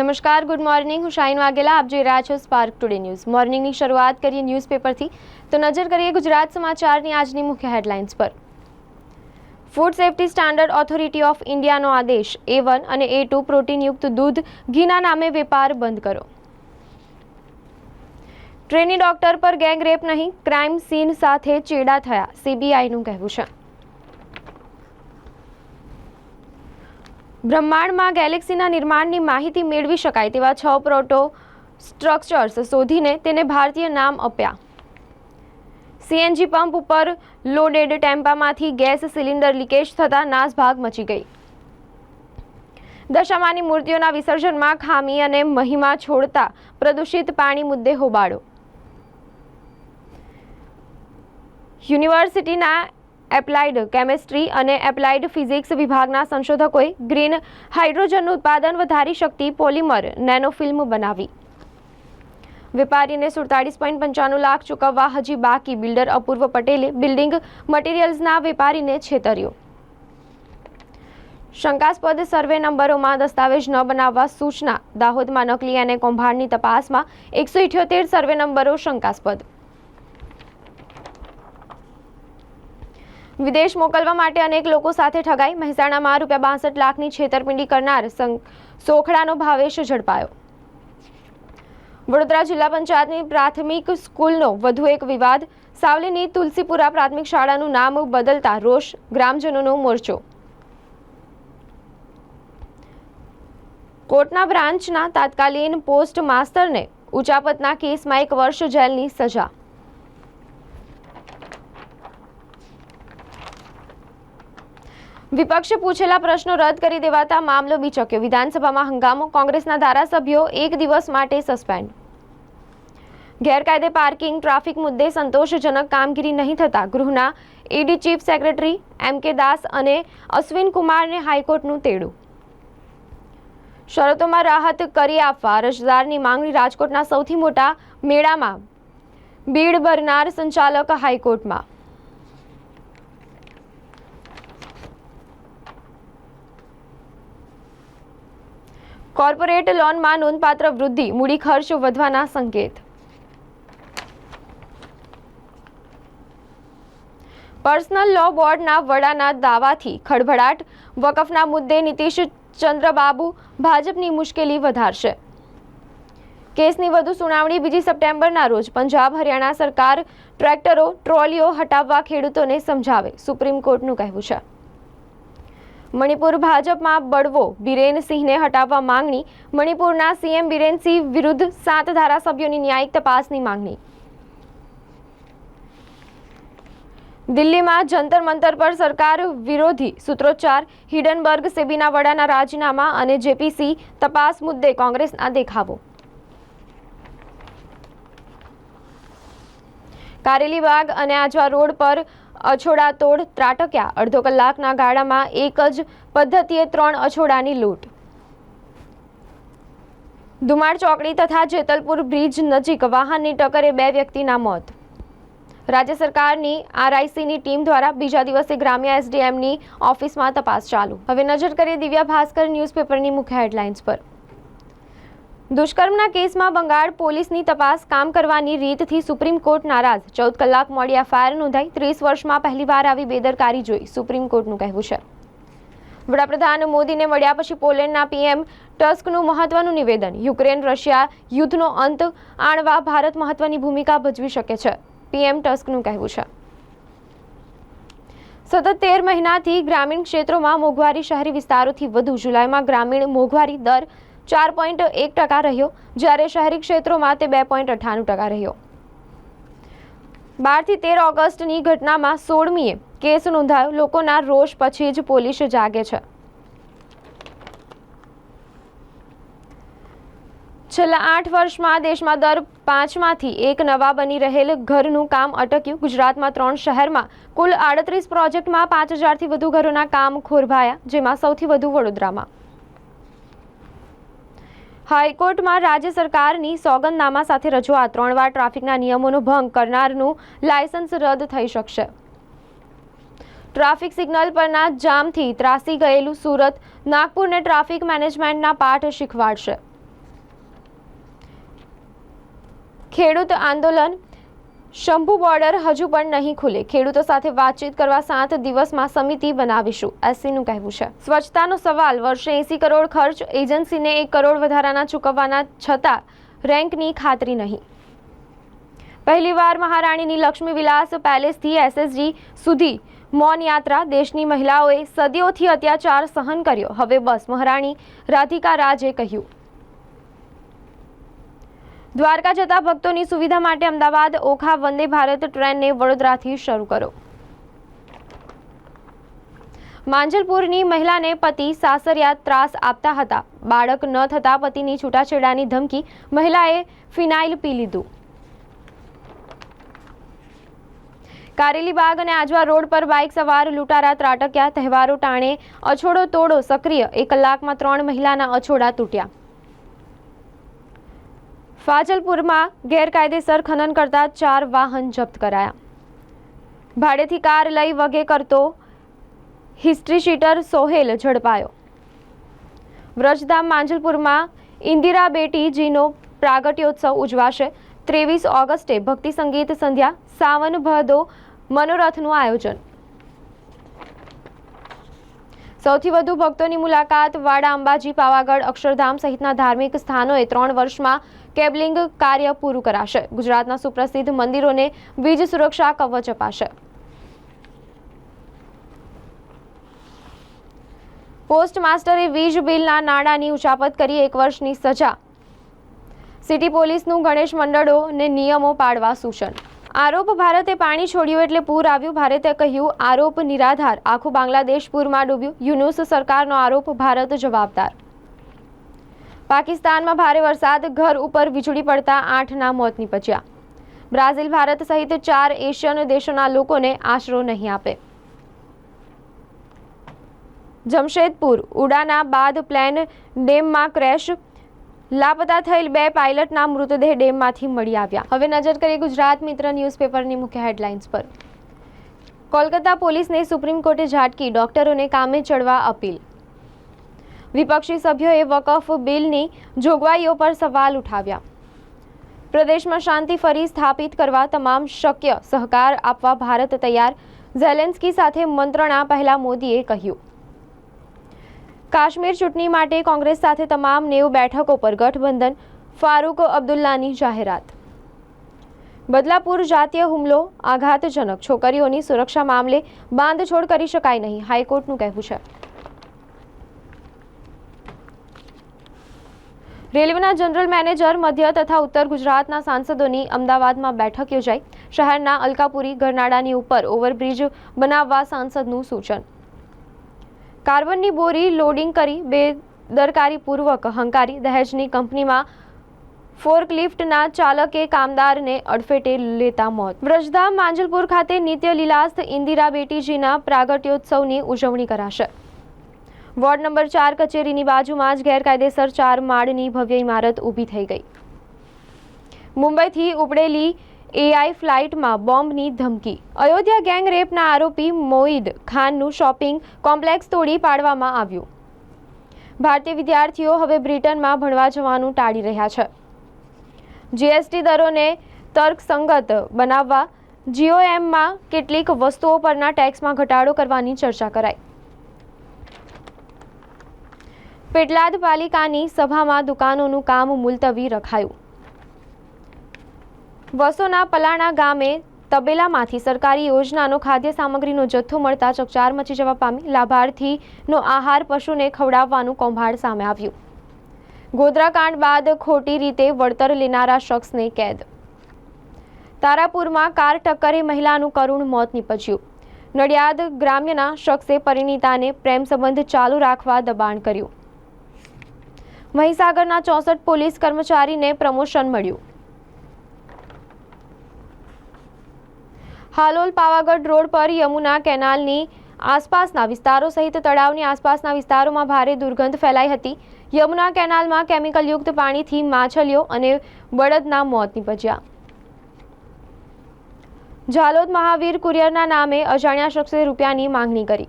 નમસ્કાર good morning હું શાહીન વાઘેલા, આપ જોઈ રહ્યા છો સ્પાર્ક ટુડે ન્યૂઝ મોર્નિંગની શરૂઆત કરીએ ન્યૂઝપેપરથી તો નજર કરીએ ગુજરાત સમાચારની આજની મુખ્ય હેડલાઇન્સ પર. Food safety standard authority of ઇન્ડિયાનો આદેશ એ વન અને એ ટુ પ્રોટીનયુક્ત દૂધ ઘીના નામે વેપાર બંધ કરો. ટ્રેની ડોક્ટર પર ગેંગરેપ નહીં ક્રાઇમ સીન સાથે ચેડા થયા. સીબીઆઈનું કહેવું છે. બ્રહ્માંડમાં ગેલેક્સીના નિર્માણની માહિતી મેળવી શકાય તેવા છ પ્રોટો સ્ટ્રક્ચર્સ શોધીને તેને ભારતીય નામ આપ્યા. સીએનજી પંપ ઉપર લોડેડ ટેમ્પામાંથી ગેસ સિલિન્ડર લીકેજ થતાં નાસભાગ મચી ગઈ. દશામાની મૂર્તિઓના વિસર્જનમાં ખામી અને મહિમા છોડતા પ્રદૂષિત પાણી મુદ્દે હોબાળો. યુનિવર્સિટીના એપ્લાઇડ કેમેસ્ટ્રી અને એપ્લાઇડ ફિઝિક્સ વિભાગના સંશોધકોએ ગ્રીન હાઇડ્રોજનનું ઉત્પાદન વધારી શકતી પોલિમર નેનોફિલ્મ બનાવી. વેપારીને સુડતાળીસ પોઈન્ટ પંચાણું લાખ ચૂકવવા હજી બાકી. બિલ્ડર અપૂર્વ પટેલે બિલ્ડિંગ મટીરિયલ્સના વેપારીને છેતર્યો. શંકાસ્પદ સર્વે નંબરોમાં દસ્તાવેજ ન બનાવવા સૂચના. દાહોદમાં નકલી અને કૌભાંડની તપાસમાં એકસો ઇઠ્યોતેર સર્વે નંબરો શંકાસ્પદ. વિદેશ મોકલવા માટે અનેક લોકો સાથે ઠગાઈ. મહેસાણામાં રૂપિયા બાસઠ લાખની છેતરપિંડી કરનાર સોખડાનો ભાવેશ ઝડપાયો. વડોદરા જિલ્લા પંચાયતની પ્રાથમિક સ્કૂલનો વધુ એક વિવાદ. સાવલીની તુલસીપુરા પ્રાથમિક શાળાનું નામ બદલતા રોષ. ગ્રામજનોનો મોરચો. કોર્ટના બ્રાન્ચના તાત્કાલિન પોસ્ટ માસ્તરને ઉચાપતના કેસમાં એક વર્ષ જેલની સજા. વિપક્ષે પૂછેલા પ્રશ્નો રદ કરી દેવાતા મામલો બીચક્યો વિધાનસભામાં હંગામો કોંગ્રેસના ધારાસભ્યો એક દિવસ માટે સસ્પેન્ડ ગેરકાયદે પાર્કિંગ, ટ્રાફિક મુદ્દે સંતોષજનક કામગીરી નહીં થતા ગૃહના ઈડી ચીફ સેક્રેટરી એમ કે દાસ અને અશ્વિન કુમારને હાઈકોર્ટનું તેડું. શરતોમાં રાહત કરી આપવા અરજદારની માંગણી રાજકોટના સૌથી મોટા મેળામાં. બીડ ભરનાર સંચાલક હાઈકોર્ટમાં. કોર્પોરેટ લોનમાં નોંધપાત્ર વૃદ્ધિ, મૂડી ખર્ચ વધવાના સંકેત. પર્સનલ લો બોર્ડના વડાના દાવાથી ખળભળાટ. વકફના મુદ્દે નીતિશ ચંદ્રબાબુ, ભાજપની મુશ્કેલી વધારશે. કેસની વધુ સુનાવણી બીજી સપ્ટેમ્બરના રોજ. પંજાબ, હરિયાણા સરકાર ટ્રેક્ટરો, ટ્રોલીઓ હટાવવા ખેડૂતોને સમજાવે. સુપ્રીમ કોર્ટનું કહેવું છે. મણિપુર ભાજપમાં બળવો બિરેનસિંહને હટાવવા માંગણી. મણિપુરના સીએમ બિરેનસિંહ વિરુદ્ધ સાત ધારાસભ્યોની ન્યાયિક તપાસની માંગણી. દિલ્હીમાં જંતર મંતર પર સરકાર વિરોધી સૂત્રોચ્ચાર. હિડનબર્ગ સેબીના વડાના રાજીનામા અને જેપીસી તપાસ મુદ્દે કોંગ્રેસના દેખાવો. કારેલીબાગ અને આજવા રોડ પર અછોડા તોડ ત્રાટક્યા. અડધો કલાકના ગાળામાં એક જ પદ્ધતિએ ત્રણ અછોડાની લૂંટ. ધુમાડ ચોકડી તથા જેતલપુર બ્રિજ નજીક વાહનની ટક્કરે બે વ્યક્તિના મોત. રાજ્ય સરકારની આરઆઈસીની ટીમ દ્વારા બીજા દિવસે ગ્રામ્ય એસડીએમની ઓફિસમાં તપાસ ચાલુ. હવે નજર કરીએ દિવ્યા ભાસ્કર ન્યૂઝપેપરની મુખ્ય હેડલાઇન્સ પર. દુષ્કર્મના કેસમાં બંગાળ પોલીસની તપાસ કામ કરવાની રીતથી સુપ્રીમ કોર્ટ નારાજ. ચૌદ કલાક મોડી એફઆઈઆર નોંધાઈ ત્રીસ વર્ષમાં પહેલીવાર આવી બેદરકારી જોઈ સુપ્રીમ કોર્ટનું કહેવું છે. વડાપ્રધાન મોદીને મળ્યા પછી પોલેન્ડના પીએમ ટસ્કનું મહત્વનું નિવેદન. યુક્રેન, રશિયા યુદ્ધનો અંત આણવા ભારત મહત્વની ભૂમિકા ભજવી શકે છે. પીએમ ટસ્કનું કહેવું છે. સતત તેર મહિનાથી ગ્રામીણ ક્ષેત્રોમાં મોંઘવારી શહેરી વિસ્તારોથી વધુ. જુલાઈમાં ગ્રામીણ મોંઘવારી દર ચાર પોઈન્ટ એક ટકા રહ્યો. જ્યારે શહેરી ક્ષેત્રોમાં તે બે પોઈન્ટ અઠ્ઠાણું ટકા રહ્યો. બારથી તેર ઓગસ્ટની ઘટનામાં સોળમીએ કેસ નોંધાયો. લોકોના રોષ પછી જ પોલીસ જાગે છે. છેલ્લા આઠ વર્ષમાં દેશમાં દર પાંચમાંથી એક નવા બની રહેલ ઘરનું કામ અટક્યું. ગુજરાતમાં ત્રણ શહેરમાં કુલ આડત્રીસ પ્રોજેક્ટમાં પાંચ હજારથી વધુ ઘરોના કામ ખોરભાયા, જેમાં સૌથી વધુ વડોદરામાં. હાઈકોર્ટમાં રાજ્ય સરકારની સોગંદનામા સાથે રજૂઆત. ત્રણ વાર ટ્રાફિકના નિયમોનો ભંગ કરનારનું લાયસન્સ રદ થઈ શકશે. ટ્રાફિક સિગ્નલ પરના જામથી ત્રાસી ગયેલું સુરત નાગપુરને ટ્રાફિક મેનેજમેન્ટના પાઠ શીખવાડશે. ખેડૂત આંદોલન શંભુ બોર્ડર હજુ પણ નહીં ખુલે. ખેડૂતો સાથે વાતચીત કરવા સાત દિવસમાં સમિતિ બનાવીશું. એસસીનું કહેવું છે. સ્વચ્છતાનો સવાલ, વર્ષે એસી કરોડ ખર્ચ, એજન્સીને એક કરોડ વધારાના ચૂકવવાના છતાં રેન્કની ખાતરી નહીં. પહેલીવાર મહારાણીની લક્ષ્મી વિલાસ પેલેસથી એસએસજી સુધી મૌન યાત્રા દેશની મહિલાઓએ સદીઓથી અત્યાચાર સહન કર્યો. હવે બસ, મહારાણી રાધિકા રાજે કહ્યું. દ્વારકા જતા ભક્તોની સુવિધા માટે અમદાવાદ ઓખા વંદે ભારત ટ્રેનને વડોદરાથી શરૂ કરો. માંજલપુરની મહિલાને પતિ સાસરિયા ત્રાસ આપતા હતા. બાળક ન થતા પતિની છૂટાછેડાની ધમકી મહિલાએ ફિનાઇલ પી લીધું. કારેલીબાગ અને આજવા રોડ પર બાઇક સવાર લૂંટારા ત્રાટક્યા. તહેવારો ટાણે અછોડો તોડો સક્રિય. એક કલાકમાં ત્રણ મહિલાના અછોડા તૂટ્યા. ફાજલપુરમાં ગેરકાયદેસર ખનન કરતા ચાર વાહન જપ્ત કરાયા. ભાડેથી કાર લઈ વગે કરતો હિસ્ટ્રી શીટર સોહેલ ઝડપાયો. વ્રજધામ માંજલપુરમાં ઇન્દિરા બેટીજીનો પ્રાગટ્યોત્સવ ઉજવાશે. ત્રેવીસ ઓગસ્ટે ભક્તિ સંગીત સંધ્યા સાવન ભદો મનોરથનું આયોજન. સૌથી વધુ ભક્તોની મુલાકાત વાડા, અંબાજી, પાવાગઢ, અક્ષરધામ સહિતના ધાર્મિક સ્થાનોએ ત્રણ વર્ષમાં કેબલિંગ કાર્ય પૂરું કરાશે. ગુજરાતના સુપ્રસિદ્ધ મંદિરોને વીજ સુરક્ષા કવચ અપાશે. પોસ્ટ માસ્ટરે વીજ બિલના નાણાંની ઉચાપત કરી એક વર્ષની સજા. સિટી પોલીસનું ગણેશ મંડળોને નિયમો પાડવા સૂચન. આરોપ ભારતે પાણી છોડ્યું એટલે પૂર આવ્યું. ભારતે કહ્યું, આરોપ નિરાધાર. આખું બાંગ્લાદેશ પૂરમાં ડૂબ્યું. યુનુસ સરકારનો આરોપ ભારત જવાબદાર. પાકિસ્તાનમાં ભારે વરસાદ, ઘર ઉપર વીજળી પડતા આઠના મોત નીપજ્યા. બ્રાઝિલ ભારત સહિત ચાર એશિયન દેશોના લોકોને આશરો નહીં આપે. જમશેદપુર, ઉડાના બાદ પ્લેન ડેમમાં ક્રેશ લાપતા થયેલ બે પાયલટના મૃતદેહ ડેમમાંથી મળી આવ્યા. હવે નજર કરીએ ગુજરાત મિત્ર ન્યૂઝપેપરની મુખ્ય હેડલાઇન્સ પર. કોલકાતા પોલીસને સુપ્રીમ કોર્ટે ઝાટકી, ડોક્ટરોને કામે ચડવા અપીલ. વિપક્ષી સભ્યોએ વકફ બિલની જોગવાઈઓ પર સવાલ ઉઠાવ્યા. પ્રદેશમાં શાંતિ ફરી સ્થાપિત કરવા તમામ શક્ય સહકાર આપવા ભારત તૈયાર, ઝેલેન્સ્કી સાથે મંત્રણા પહેલા મોદીએ કહ્યું. કાશ્મીર ચૂંટણી માટે કોંગ્રેસ સાથે તમામ નેવ બેઠકો પર ગઠબંધન, ફારૂક અબ્દુલ્લાની જાહેરાત. બદલાપુર જાતીય હુમલો, આઘાતજનક. છોકરીઓની સુરક્ષા મામલે બાંધછોડ કરી શકાય નહીં. હાઈકોર્ટનું કહેવું છે. રેલવેના જનરલ મેનેજર મધ્ય તથા ઉત્તર ગુજરાતના સાંસદોની અમદાવાદમાં બેઠક યોજાઈ. શહેરના અલકાપુરી, ગરનાળાની ઉપર ઓવરબ્રિજ બનાવવા સાંસદનું સૂચન. કાર્બનની બોરી લોડિંગ કરી બેદરકારીપૂર્વક હંકારી દહેજની કંપનીમાં ફોર્કલિફ્ટના ચાલકે કામદારને અડફેટે લેતા મોત. વ્રજધામ માંજલપુર ખાતે નિત્ય લીલાસ્થ ઇન્દિરા બેટીજીના પ્રાગટ્યોત્સવની ઉજવણી કરાશે. વોર્ડ નંબર ચાર કચેરીની બાજુમાં જ ગેરકાયદેસર ચાર માળની ભવ્ય ઇમારત ઊભી થઈ ગઈ. મુંબઈથી ઉપડેલી એઆઈ ફ્લાઇટમાં બોમ્બની ધમકી. અયોધ્યા ગેંગ રેપના આરોપી મોઈદ ખાનનું શોપિંગ કોમ્પ્લેક્સ તોડી પાડવામાં આવ્યું. ભારતીય વિદ્યાર્થીઓ હવે બ્રિટનમાં ભણવા જવાનું ટાળી રહ્યા છે. જીએસટી દરોને તર્કસંગત બનાવવા જીઓએમમાં કેટલીક વસ્તુઓ પરના ટેક્સમાં ઘટાડો કરવાની ચર્ચા કરાઈ. પેટલાદ પાલિકાની સભામાં દુકાનોનું કામ મુલતવી રખાયું. વસોના પલાણા ગામે તબેલામાંથી સરકારી યોજનાનો ખાદ્ય સામગ્રીનો જથ્થો મળતા ચકચાર મચી જવા પામી લાભાર્થીનો આહાર પશુને ખવડાવવાનું કૌભાંડ સામે આવ્યું. ગોધરાકાંડ બાદ ખોટી રીતે વળતર લેનારા શખ્સને કેદ. તારાપુરમાં કાર ટક્કરે મહિલાનું કરુણ મોત નીપજ્યું. નડિયાદ ગ્રામ્યના શખ્સે પરિણીતાને પ્રેમ સંબંધ ચાલુ રાખવા દબાણ કર્યું. મહીસાગરના ચોસઠ પોલીસ કર્મચારીને પ્રમોશન મળ્યું. હાલોલ પાવાગઢ રોડ પર યમુના કેનાલની આસપાસના વિસ્તારો સહિત તળાવની આસપાસના વિસ્તારોમાં ભારે દુર્ગંધ ફેલાઈ હતી. યમુના કેનાલમાં કેમિકલયુક્ત પાણીથી માછલીઓ અને બળદના મોત નીપજ્યા. ઝાલોદ મહાવીર કુરિયરના નામે અજાણ્યા શખ્સે રૂપિયાની માંગણી કરી.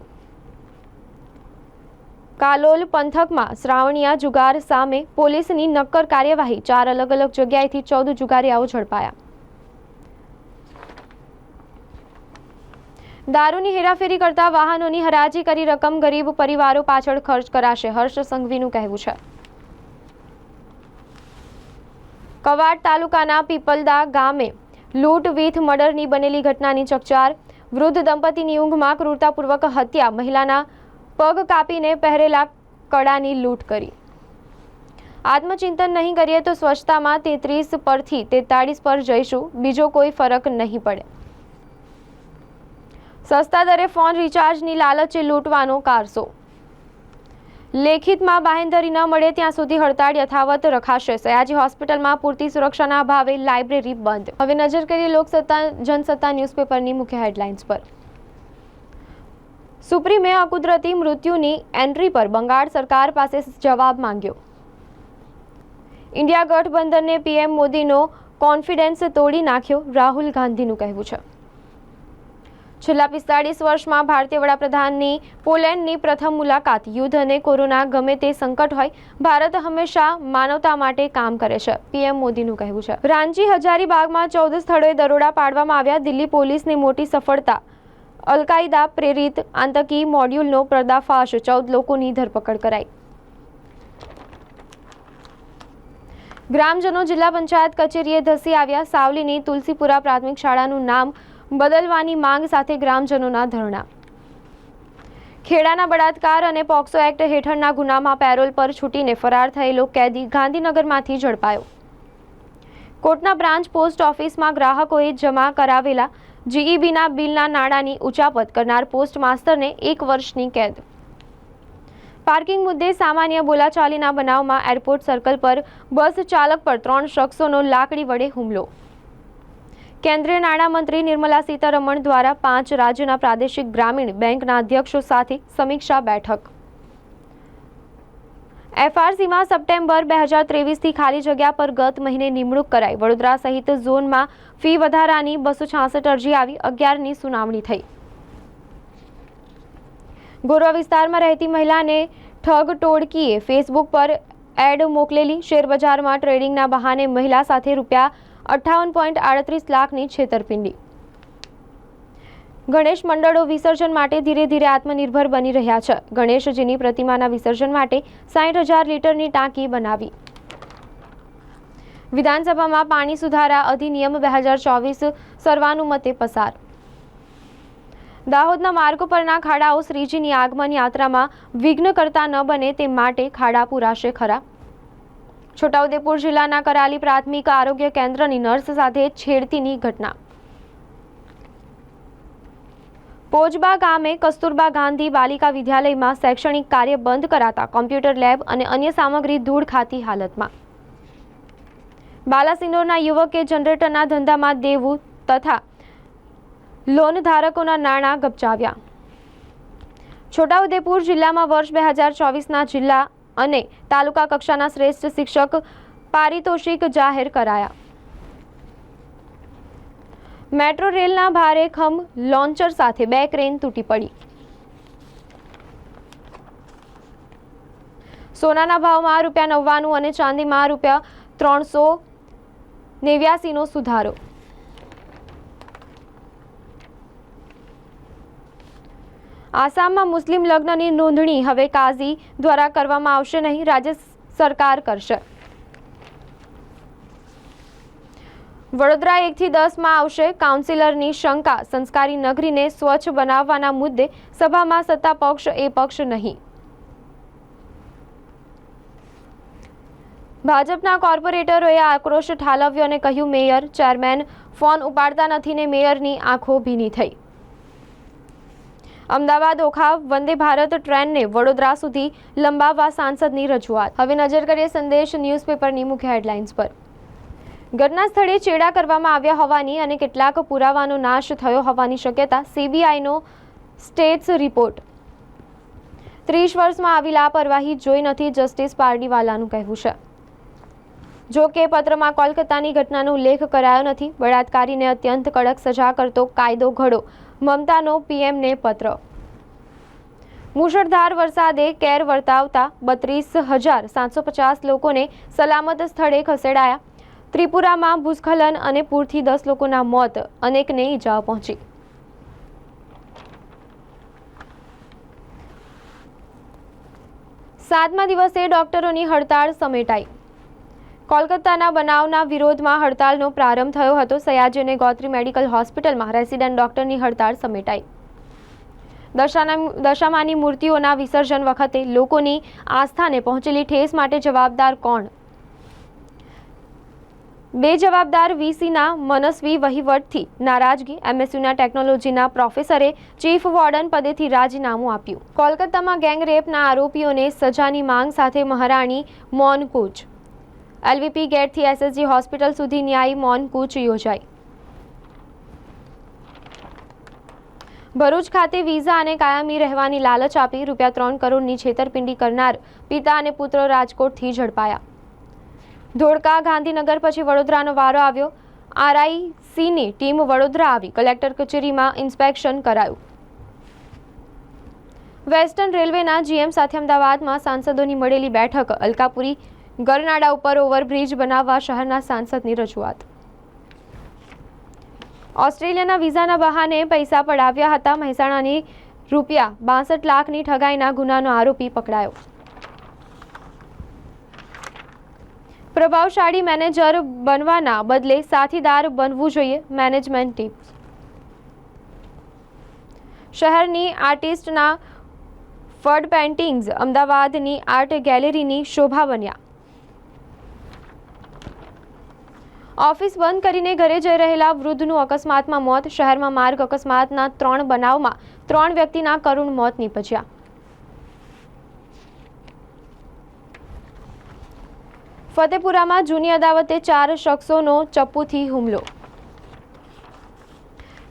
કાલોલ પંથકમાં શ્રાવણિયા જુગાર સામે પોલીસની નક્કર કાર્યવાહી ચાર અલગ અલગ જગ્યાએથી ચૌદ જુગારીયાઓ ઝડપાયા. દારૂની હેરાફેરી કરતા વાહનોની હરાજી કરી રકમ ગરીબ પરિવારો પાછળ ખર્ચ કરાશે. હર્ષ સંઘવીનું કહેવું છે. કવાડ તાલુકાના પીપલદા ગામે લૂંટ વિથ મર્ડરની બનેલી ઘટનાની ચકચાર. વૃદ્ધ દંપતીની ઊંઘમાં ક્રૂરતાપૂર્વક હત્યા. મહિલાના પગ કાપીને પહેરેલા કડાની લૂંટ કરી. આત્મચિંતન નહીં કરીએ તો સ્વચ્છતામાં તેત્રીસ પરથી તેતાળીસ પર જઈશું. બીજો કોઈ ફરક નહીં પડે. સસ્તા દરે ફોન રિચાર્જની લાલચે લૂંટવાનો કારસો. લેખિતમાં બાહેંધરી ન મળે ત્યાં સુધી હડતાળ યથાવત રખાશે. સયાજી હોસ્પિટલમાં પૂરતી સુરક્ષાના અભાવે લાઇબ્રેરી બંધ. હવે નજર કરીએ લોકસત્તા, જનસત્તા ન્યૂઝપેપરની મુખ્ય હેડલાઇન્સ પર. સુપ્રીમે અકુદરતી મૃત્યુની એન્ટ્રી પર બંગાળ સરકાર પાસે જવાબ માંગ્યો. ઇન્ડિયા ગઠબંધનને પીએમ મોદીનો કોન્ફિડન્સ તોડી નાખ્યો રાહુલ ગાંધીનું કહેવું છે. છેલ્લા પિસ્તાળીસ વર્ષમાં ભારતીય વડાપ્રધાનની પોલેન્ડની પ્રથમ મુલાકાત યુદ્ધ અને કોરોના ગમે તે સંકટ હોય, ભારત હંમેશા માનવતા માટે કામ કરે છે, પીએમ મોદીનું કહેવું છે. રાંચી હજારીબાગમાં ચૌદ સ્થળોએ દરોડા પાડવામાં આવ્યા, દિલ્હી પોલીસની મોટી સફળતા. અલકાયદા પ્રેરિત આતંકી મોડ્યુલનો પર્દાફાશ, ચૌદ લોકોની ધરપકડ કરાઈ. ગ્રામજનો જિલ્લા પંચાયત કચેરીએ ધસી આવ્યા, સાવલીની તુલસીપુરા પ્રાથમિક શાળાનું નામ બદલવાની માંગ સાથે ગ્રામજનોના ધરણા. ખેડાના બળાત્કાર અને પોક્સો એક્ટ હેઠળના ગુનામાં પેરોલ પર છૂટીને ફરાર થયેલો કેદી ગાંધીનગરમાંથી ઝડપાયો. કોટના બ્રાન્ચ પોસ્ટ ઓફિસમાં ગ્રાહકોએ જમા કરાવેલા જીઈબીના બિલના નાણાંની ઉચાપત કરનાર પોસ્ટ માસ્તરને એક વર્ષની કેદ. પાર્કિંગ મુદ્દે સામાન્ય બોલાચાલીના બનાવમાં એરપોર્ટ સર્કલ પર બસ ચાલક પર ત્રણ શખ્સોનો લાકડી વડે હુમલો. કેન્દ્રીય નાણામંત્રી નિર્મલા સીતારમણ દ્વારા પાંચ રાજ્યોના પ્રાદેશિક ગ્રામીણ બેંકના અધ્યક્ષો સાથે સમીક્ષા બેઠક. એફઆરસીમાં સપ્ટેમ્બર બે હજાર ત્રેવીસથી ખાલી જગ્યા પર ગત મહિને નિમણૂક કરાઈ. વડોદરા સહિત ઝોનમાં ફી વધારાની બસો છાસઠ અરજી આવી, અગિયારની સુનાવણી થઈ. ગોરવા વિસ્તારમાં રહેતી મહિલાને ઠગ ટોળકીએ ફેસબુક પર એડ મોકલેલી. શેરબજારમાં ટ્રેડિંગના બહાને મહિલા સાથે રૂપિયા અઠ્ઠાવન પોઈન્ટ આડત્રીસ લાખની છેતરપિંડી. ગણેશ મંડળો વિસર્જન માટે ધીરે ધીરે આત્મનિર્ભર બની રહ્યા છે. ગણેશજીની પ્રતિમાના વિસર્જન માટે સાઠ હજાર લીટરની ટાંકી બનાવી. વિધાનસભામાં પાણી સુધારા અધિનિયમ બે હજાર ચોવીસ સર્વાનુમતે પસાર. દાહોદના માર્ગો પરના ખાડાઓ શ્રીજીની આગમન યાત્રામાં વિઘ્ન કરતા ન બને તે માટે ખાડા પુરાશે ખરા. છોટાઉદેપુર જિલ્લાના કરાલી પ્રાથમિક આરોગ્ય કેન્દ્રની નર્સ સાથે છેડતીની ઘટના. પોજબા ગામે કસ્તુરબા ગાંધી બાલિકા વિદ્યાલયમાં શૈક્ષણિક કાર્ય બંધ કરાતા કોમ્પ્યુટર લેબ અને અન્ય સામગ્રી ધૂળ ખાતી હાલતમાં. બાલાસિનોરના યુવકે જનરેટરના ધંધામાં દેવું તથા લોન ધારકોના નાણાં ગપચાવ્યા. છોટાઉદેપુર જિલ્લામાં વર્ષ બે હજાર ચોવીસના જિલ્લા અને તાલુકા કક્ષાના શ્રેષ્ઠ શિક્ષક પારિતોષિક જાહેર કરાયા. મેટ્રો રેલના ભારે ખમ લોન્ચર સાથે બે ક્રેન તૂટી પડી. સોનાના ભાવમાં રૂપિયા નવ્વાણું અને ચાંદીમાં રૂપિયા ત્રણસો નેવ્યાસીનો સુધારો. આસામમાં મુસ્લિમ લગ્નની નોંધણી હવે કાઝી દ્વારા કરવામાં આવશે નહીં, રાજ્ય સરકાર કરશે. વડોદરા એકથી દસમાં આવશે. કાઉન્સિલરની શંકા, સંસ્કારી નગરીને સ્વચ્છ બનાવવાના મુદ્દે સભામાં સત્તા પક્ષ, એ પક્ષ નહીં. ભાજપના કોર્પોરેટરોએ આક્રોશ ઠાલવ્યો અને કહ્યું, મેયર, ચેરમેન ફોન ઉપાડતા નથી ને મેયરની આંખો ભીની થઈ. અમદાવાદ ઓખા વંદે ભારત ટ્રેનને વડોદરા સુધી લંબાવવા સાંસદની રજૂઆત. હવે નજર કરીએ સંદેશ ન્યૂઝપેપરની મુખ્ય હેડલાઇન્સ પર. ઘટના સ્થળે ચેડા કરવામાં આવ્યા હોવાની અને કેટલાક પુરાવાનો નાશ થયો હોવાની શક્યતા સીબીઆઈનો સ્ટેટ્સ રિપોર્ટ. ત્રીસ વર્ષમાં આવી લાપરવાહી જોઈ નથી જસ્ટિસ પારડીવાલાનું કહેવું છે. જો કે પત્રમાં કોલકાતાની ઘટનાનો ઉલ્લેખ કરાયો નથી, બળાત્કારીને અત્યંત કડક સજા કરતો કાયદો ઘડો મમતાનો પીએમને પત્ર. મુશળધાર વરસાદે કેર વર્તાવતા બત્રીસ હજાર સાતસો પચાસ લોકોને સલામત સ્થળે ખસેડાયા. ત્રિપુરામાં ભૂસ્ખલન અને પૂરથી દસ લોકોના મોત, અનેકને ઈજાઓ પહોંચી. સાતમા દિવસે ડોક્ટરોની હડતાળ સમેટાઈ. કોલકાતાના બનાવના વિરોધમાં હડતાળનો પ્રારંભ થયો હતો. સયાજી અને ગોત્રી મેડિકલ હોસ્પિટલમાં રેસિડેન્ટ ડોક્ટરની હડતાળ સમેટાઈ. દશાના દશામાની મૂર્તિઓના વિસર્જન વખતે લોકોની આસ્થાને પહોંચેલી ઠેસ માટે જવાબદાર કોણ? બે જવાબદાર વીસીના મનસ્વી વહીવટથી નારાજગી એમએસયુના ટેકનોલોજીના પ્રોફેસરે ચીફ વોર્ડન પદેથી રાજીનામું આપ્યું. કોલકાતામાં ગેંગ રેપના આરોપીઓને સજાની માંગ સાથે મહારાણી મૌન કૂચ એલવીપી ગેટથી એસએસજી હોસ્પિટલ સુધી ન્યાયી મૌન કૂચ યોજાઈ. ભરૂચ ખાતે વિઝા અને કાયમી રહેવાની લાલચ આપી રૂપિયા ત્રણ કરોડની છેતરપિંડી કરનાર પિતા અને પુત્ર રાજકોટથી ઝડપાયા. ધોળકા ગાંધીનગર પછી વડોદરાનો વારો આવ્યો. આરઆઈસીની ટીમ વડોદરા આવી કલેક્ટર કચેરીમાં ઇન્સ્પેક્શન કરાયું. વેસ્ટર્ન રેલવેના જીએમ સાથે અમદાવાદમાં સાંસદોની મળેલી બેઠક અલકાપુરી ગરનાડા ઉપર ઓવરબ્રિજ બનાવવા શહેરના સાંસદની રજૂઆત. ઓસ્ટ્રેલિયાના વિઝાના બહાને પૈસા પડાવ્યા હતા. મહેસાણાની રૂપિયા બાસઠ લાખની ઠગાઈના ગુનાનો આરોપી પકડાયો. પ્રભાવશાળી મેનેજર બનવાના બદલે સાથીદાર બનવું જોઈએ મેનેજમેન્ટ ટીપ્સ. શહેરની આર્ટિસ્ટના ફડ પેઇન્ટિંગ્સ અમદાવાદની આર્ટ ગેલેરીની શોભા બન્યા. ઓફિસ બંધ કરીને ઘરે જઈ રહેલા વૃદ્ધનું અકસ્માતમાં મોત, શહેરમાં માર્ગ અકસ્માતના ત્રણ બનાવમાં ત્રણ વ્યક્તિના કરુણ મોત નીપજ્યા. ફતેપુરામાં જૂની અદાવતે ચાર શખ્સોનો ચપ્પુથી હુમલો.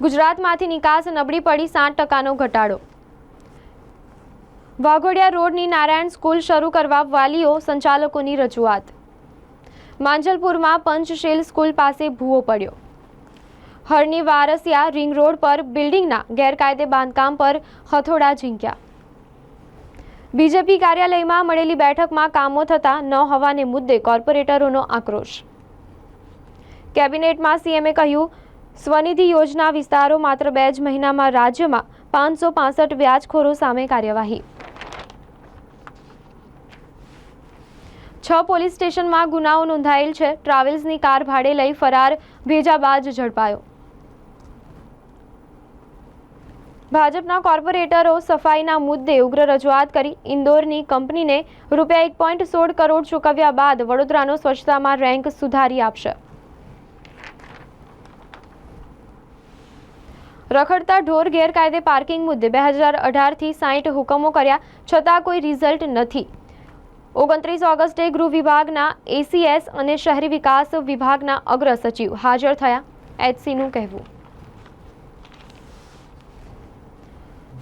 ગુજરાતમાંથી નિકાસ નબળી પડી સાત ટકાનો ઘટાડો. વાઘોડિયા રોડની નારાયણ સ્કૂલ શરૂ કરવા વાલીઓ સંચાલકોની રજૂઆત. માંજલપુરમાં પંચશીલ સ્કૂલ પાસે ભૂવો પડ્યો. હરની વારસિયા રિંગ રોડ પર બિલ્ડિંગના ગેરકાયદે બાંધકામ પર હથોડા ઝીંક્યા. બીજેપી કાર્યાલયમાં મળેલી બેઠકમાં કામો થતા ન હોવાને મુદ્દે કોર્પોરેટરોનો આક્રોશ. કેબિનેટમાં સીએમએ કહ્યું, સ્વનિધિ યોજના વિસ્તારો માત્ર બે જ મહિનામાં રાજ્યમાં પાંચસો વ્યાજખોરો સામે કાર્યવાહી. છ પોલીસ સ્ટેશનમાં ગુનાઓ નોંધાયેલ છે. ટ્રાવેલ્સની કાર ભાડે લઈ ફરાર ભેજાબાજ ઝડપાયો. ભાજપના કોર્પોરેટરો સફાઈના મુદ્દે ઉગ્ર રજૂઆત કરી. ઇન્દોરની કંપનીને રૂપિયા એક પોઈન્ટ સોળ કરોડ ચૂકવ્યા બાદ વડોદરાનો સ્વચ્છતામાં રેન્ક સુધારી આપશે. રખડતા ઢોર ગેરકાયદે પાર્કિંગ મુદ્દે બે હજાર અઢારથી સાઠ હુકમો કર્યા છતાં કોઈ રિઝલ્ટ નથી. ઓગણત્રીસ ઓગસ્ટે ગૃહ વિભાગના એસીએસ અને શહેરી વિકાસ વિભાગના અગ્ર સચિવ હાજર થયા. એચસીનું કહેવું.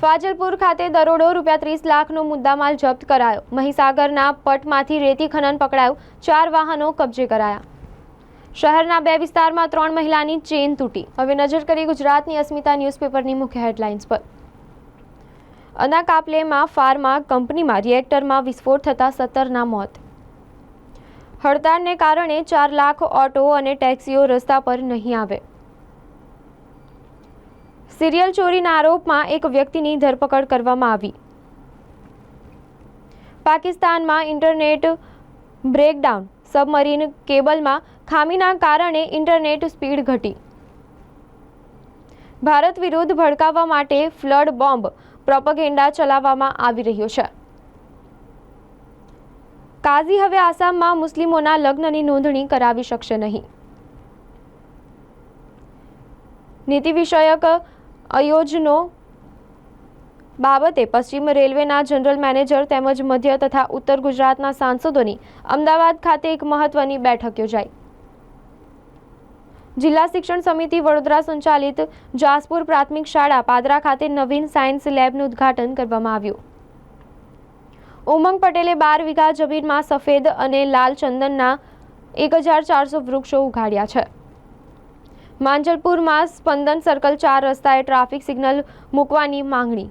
ફાજલપુર ખાતે દરોડો રૂપિયા ત્રીસ લાખનો મુદ્દામાલ જપ્ત કરાયો. મહીસાગરના પટમાંથી રેતી ખનન પકડાયું. ચાર વાહનો કબજે કરાયા. શહેરના બે વિસ્તારમાં ત્રણ મહિલાની ચેન તૂટી. હવે નજર કરી ગુજરાતની અસ્મિતા ન્યૂઝપેપરની મુખ્ય હેડલાઇન્સ પર. અનાકાપલેમાં ફાર્મા કંપનીમાં રિએક્ટરમાં વિસ્ફોટ થતાં સત્તરના મોત. હડતાળને કારણે ચાર લાખ ઓટો અને ટેક્સીઓ રસ્તા પર નહીં આવે. સિરિયલ ચોરીના આરોપમાં એક વ્યક્તિની ધરપકડ કરવામાં આવી. પાકિસ્તાનમાં ઇન્ટરનેટ બ્રેકડાઉન, સબમરીન કેબલમાં ખામીના કારણે ઇન્ટરનેટ સ્પીડ ઘટી. ભારત વિરુદ્ધ ભડકાવવા માટે ફ્લડ બોમ્બ પ્રોપગેન્ડા ચલાવવામાં આવી રહ્યો છે. કાઝી હવે આસામમાં મુસ્લિમોના લગ્નની નોંધણી કરાવી શકશે નહીં. નીતિ વિષયક અયોજનો બાબતે પશ્ચિમ રેલવેના જનરલ મેનેજર તેમજ મધ્ય તથા ઉત્તર ગુજરાતના સાંસદોની અમદાવાદ ખાતે એક મહત્વની બેઠક યોજાઈ. જિલ્લા શિક્ષણ સમિતિ વડોદરા સંચાલિત જાસપુર પ્રાથમિક શાળા પાદરા ખાતે નવીન સાયન્સ લેબનું ઉદ્ઘાટન કરવામાં આવ્યું. ઉમંગ પટેલે બાર વીઘા જમીનમાં સફેદ અને લાલ ચંદનના એક હજાર ચારસો વૃક્ષો ઉગાડ્યા છે. માંજલપુરમાં સ્પંદન સર્કલ ચાર રસ્તાએ ટ્રાફિક સિગ્નલ મૂકવાની માંગણી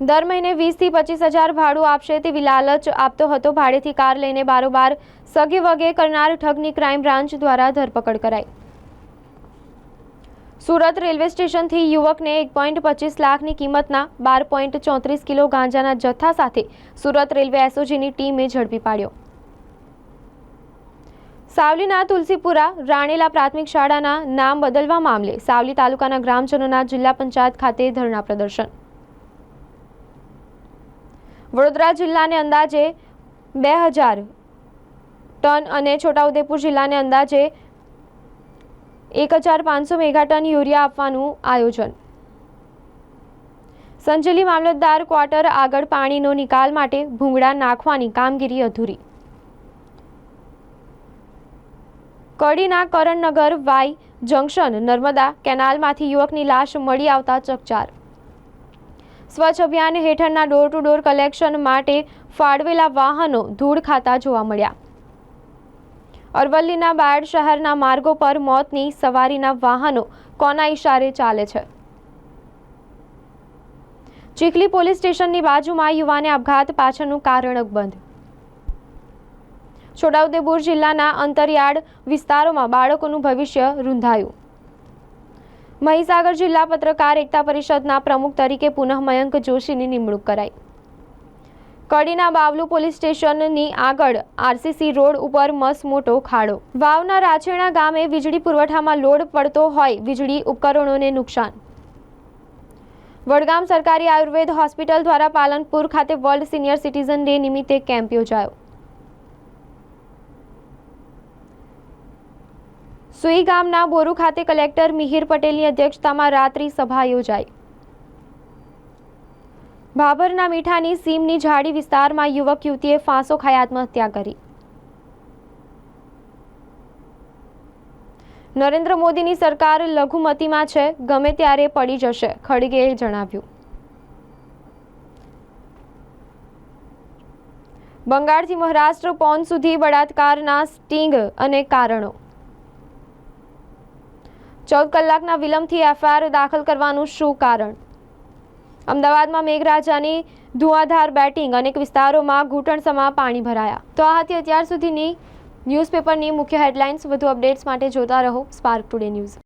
દર મહિને વીસથી પચીસ હજાર ભાડું આપશે તેવી લાલચ આપતો હતો. ભાડેથી કાર લઈને બારોબાર સગે વગે કરનાર ઠગની ક્રાઇમ બ્રાન્ચ દ્વારા ધરપકડ કરાઈ. સુરત રેલવે સ્ટેશનથી યુવકને એક પોઈન્ટ પચીસ લાખની કિંમતના બાર પોઈન્ટ ચોત્રીસ કિલો ગાંજાના જથ્થા સાથે સુરત રેલવે એસઓજીની ટીમે ઝડપી પાડ્યો. સાવલીના તુલસીપુરા રાણેલા પ્રાથમિક શાળાના નામ બદલવા મામલે સાવલી તાલુકાના ગ્રામજનોના જિલ્લા પંચાયત ખાતે ધરણા પ્રદર્શન. વડોદરા જિલ્લાને અંદાજે બે હજાર ટન અને છોટાઉદેપુર જિલ્લાને અંદાજે એક હજાર પાંચસો મેગાટન યુરિયા આપવાનું આયોજન. સંજેલી મામલતદાર ક્વાર્ટર આગળ પાણીનો નિકાલ માટે ભૂંગળા નાખવાની કામગીરી અધૂરી. કડીના કરણનગર વાય જંકશન નર્મદા કેનાલમાંથી યુવકની લાશ મળી આવતા ચકચાર. સ્વચ્છ અભિયાન હેઠળના ડોર ટુ ડોર કલેક્શન માટે ફાળવેલા વાહનો ધૂળ ખાતા જોવા મળ્યા. અરવલ્લીના બાયડ શહેરના માર્ગો પર મોતની સવારીના વાહનો કોના ઇશારે ચાલે છે? ચીખલી પોલીસ સ્ટેશનની બાજુમાં યુવાને આપઘાત પાછળનું કારણ અકબંધ. છોટાઉદેપુર જિલ્લાના અંતરિયાળ વિસ્તારોમાં બાળકોનું ભવિષ્ય રૂંધાયું. મહીસાગર જિલ્લા પત્રકાર એકતા પરિષદના પ્રમુખ તરીકે પુનઃ મયંક જોશીની નિમણૂક કરાઈ. કડીના બાવલુ પોલીસ સ્ટેશનની આગળ આરસીસી રોડ ઉપર મસ મોટો ખાડો. વાવના રાછેણા ગામે વીજળી પુરવઠામાં લોડ પડતો હોય વીજળી ઉપકરણોને નુકસાન. વડગામ સરકારી આયુર્વેદ હોસ્પિટલ દ્વારા પાલનપુર ખાતે વર્લ્ડ સિનિયર સિટીઝન ડે નિમિત્તે કેમ્પ યોજાયો. સુઈ ગામના બોરુ ખાતે કલેક્ટર મિહિર પટેલની અધ્યક્ષતામાં રાત્રિ સભા યોજાઈ. ભાભરના મીઠાની સીમની ઝાડી વિસ્તારમાં યુવક યુવતીએ ફાંસો ખાઈ આત્મહત્યા કરી. નરેન્દ્ર મોદીની સરકાર લઘુમતીમાં છે, ગમે ત્યારે પડી જશે ખડગેએ જણાવ્યું. બંગાળથી મહારાષ્ટ્ર, પોન સુધી બળાત્કારના સ્ટિંગ અને કારણો. ચૌદ કલાકના વિલંબથી એફઆઈઆર દાખલ કરવાનું શું કારણ? અમદાવાદમાં મેઘરાજાની ધુઆધાર બેટિંગ અનેક વિસ્તારોમાં ઘૂંટણસમાં પાણી ભરાયા. તો આ હતી અત્યાર સુધીની ન્યૂઝપેપરની મુખ્ય હેડલાઇન્સ. વધુ અપડેટ્સ માટે જોતા રહો સ્પાર્ક ટુડે ન્યૂઝ.